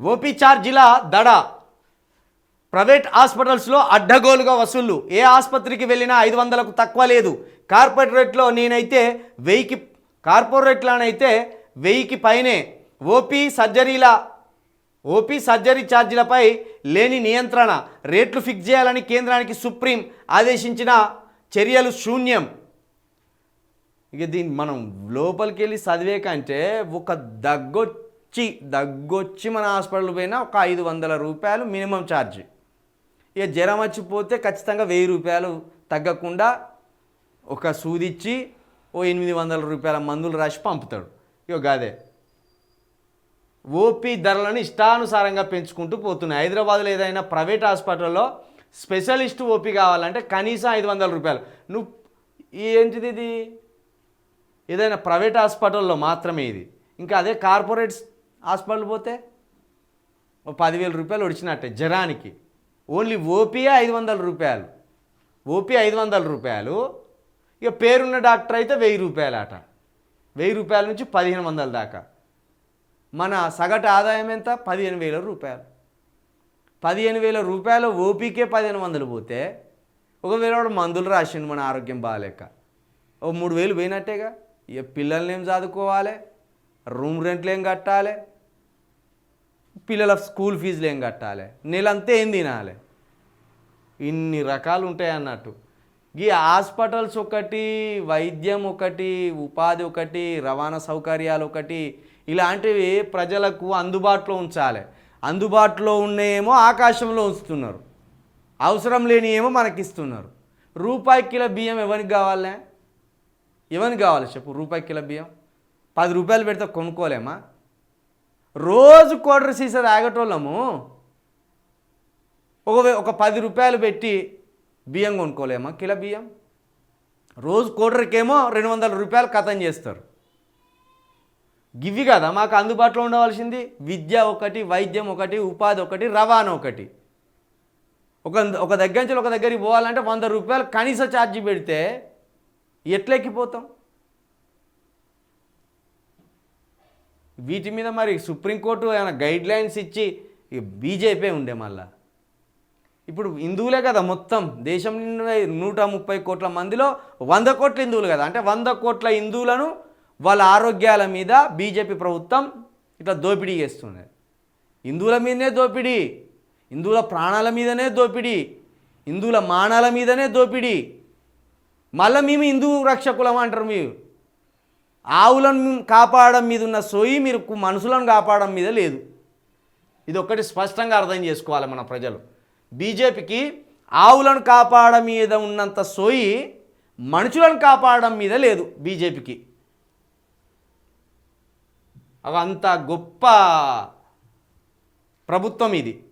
OP ఛార్జీల దడ. Private హాస్పిటల్స్లో అడ్డగోలుగా వసూళ్ళు ఏ ఆసుపత్రికి వెళ్ళినా ఐదు వందలకు తక్కువ లేదు. కార్పొరేట్లో నేనైతే వెయ్యికి కార్పొరేట్లోనైతే వెయ్యికి పైనే ఓపీ సర్జరీల ఓపీ సర్జరీ ఛార్జీలపై లేని నియంత్రణ. రేట్లు ఫిక్స్ చేయాలని కేంద్రానికి సుప్రీం ఆదేశించిన చర్యలు శూన్యం. ఇక దీన్ని మనం లోపలికి వెళ్ళి చదివేకంటే ఒక ఒక వచ్చి దగ్గొచ్చి మన హాస్పిటల్ పోయినా ఒక ఐదు వందల రూపాయలు మినిమం ఛార్జ్. ఇక జ్వరం వచ్చిపోతే ఖచ్చితంగా వెయ్యి రూపాయలు తగ్గకుండా ఒక సూదిచ్చి ఓ ఎనిమిది వందల రూపాయల మందులు రాసి పంపుతాడు. ఇక గాదే. ఓపీ ధరలను ఇష్టానుసారంగా పెంచుకుంటూ పోతున్నాయి. హైదరాబాద్లో ఏదైనా ప్రైవేట్ హాస్పిటల్లో స్పెషలిస్ట్ ఓపీ కావాలంటే కనీసం ఐదు వందల రూపాయలు. నువ్వు ఏంటిది ఇది? ఏదైనా ప్రైవేట్ హాస్పిటల్లో మాత్రమే ఇది. ఇంకా అదే కార్పొరేట్ హాస్పిటల్ పోతే ఓ పదివేల రూపాయలు ఒడిచినట్టే జ్వరానికి. ఓన్లీ ఓపీయే ఐదు వందల రూపాయలు. ఓపీ ఐదు వందల రూపాయలు. ఇక పేరున్న డాక్టర్ అయితే వెయ్యి రూపాయలు అట వెయ్యి రూపాయల నుంచి పదిహేను వందల దాకా. మన సగటు ఆదాయం ఎంత? పదిహేను వేల రూపాయలు. పదిహేను వేల రూపాయలు ఓపీకే పదిహేను వందలు పోతే ఒకవేళ వాడు మందులు రాసిండు మన ఆరోగ్యం బాగాలేక ఓ మూడు వేలు పోయినట్టేగా. ఇక పిల్లల్ని ఏం చదువుకోవాలి? రూమ్ రెంట్లు ఏం కట్టాలి? పిల్లల స్కూల్ ఫీజులు ఏం కట్టాలి? నెలంతా ఏం తినాలి? ఇన్ని రకాలు ఉంటాయి అన్నట్టు. ఈ హాస్పిటల్స్ ఒకటి వైద్యం ఒకటి ఉపాధి ఒకటి రవాణా సౌకర్యాలు ఒకటి ఇలాంటివి ప్రజలకు అందుబాటులో ఉంచాలి. అందుబాటులో ఉన్నాయేమో ఆకాశంలో ఉంచుతున్నారు. అవసరం లేని ఏమో మనకి ఇస్తున్నారు రూపాయి కిలో బియ్యం ఎవరికి కావాలనే ఎవరికి కావాలి చెప్పు? రూపాయి కిలో బియ్యం? పది రూపాయలు పెడితే కొనుక్కోలేమా? రోజు క్వార్టర్ సీసా తాగటోళ్ళము ఒక ఒక పది రూపాయలు పెట్టి బియ్యం కొనుక్కోలేమా? కిలో బియ్యం? రోజు కోటర్కేమో రెండు వందల రూపాయలు కథం చేస్తారు. గివి కదా మాకు అందుబాటులో ఉండవలసింది? విద్య ఒకటి వైద్యం ఒకటి ఉపాధి ఒకటి రవాణా ఒకటి. ఒక ఒక దగ్గర నుంచి ఒక దగ్గరికి పోవాలంటే వంద రూపాయలు కనీస ఛార్జీ పెడితే ఎట్లెక్కిపోతాం? వీటి మీద మరి సుప్రీంకోర్టు ఏమైనా గైడ్ లైన్స్ ఇచ్చి బీజేపీ ఉండే మళ్ళా? ఇప్పుడు హిందువులే కదా మొత్తం. దేశం నిండా నూట ముప్పై కోట్ల మందిలో వంద కోట్ల హిందువులు కదా. అంటే వంద కోట్ల హిందువులను వాళ్ళ ఆరోగ్యాల మీద బీజేపీ ప్రభుత్వం ఇట్లా దోపిడీ చేస్తుంది. హిందువుల మీదనే దోపిడీ. హిందువుల ప్రాణాల మీదనే దోపిడీ. హిందువుల మానాల మీదనే దోపిడీ. మళ్ళీ మేము హిందూ రక్షకులం అంటారు మీరు? ఆవులను కాపాడడం మీద ఉన్న సోయి మీరు మనుషులను కాపాడడం మీద లేదు. ఇది ఒక్కటి స్పష్టంగా అర్థం చేసుకోవాలి మన ప్రజలు. బీజేపీకి ఆవులను కాపాడడం మీద ఉన్నంత సోయి మనుషులను కాపాడడం మీద లేదు బీజేపీకి. అవి అంత గొప్ప ప్రభుత్వం ఇది.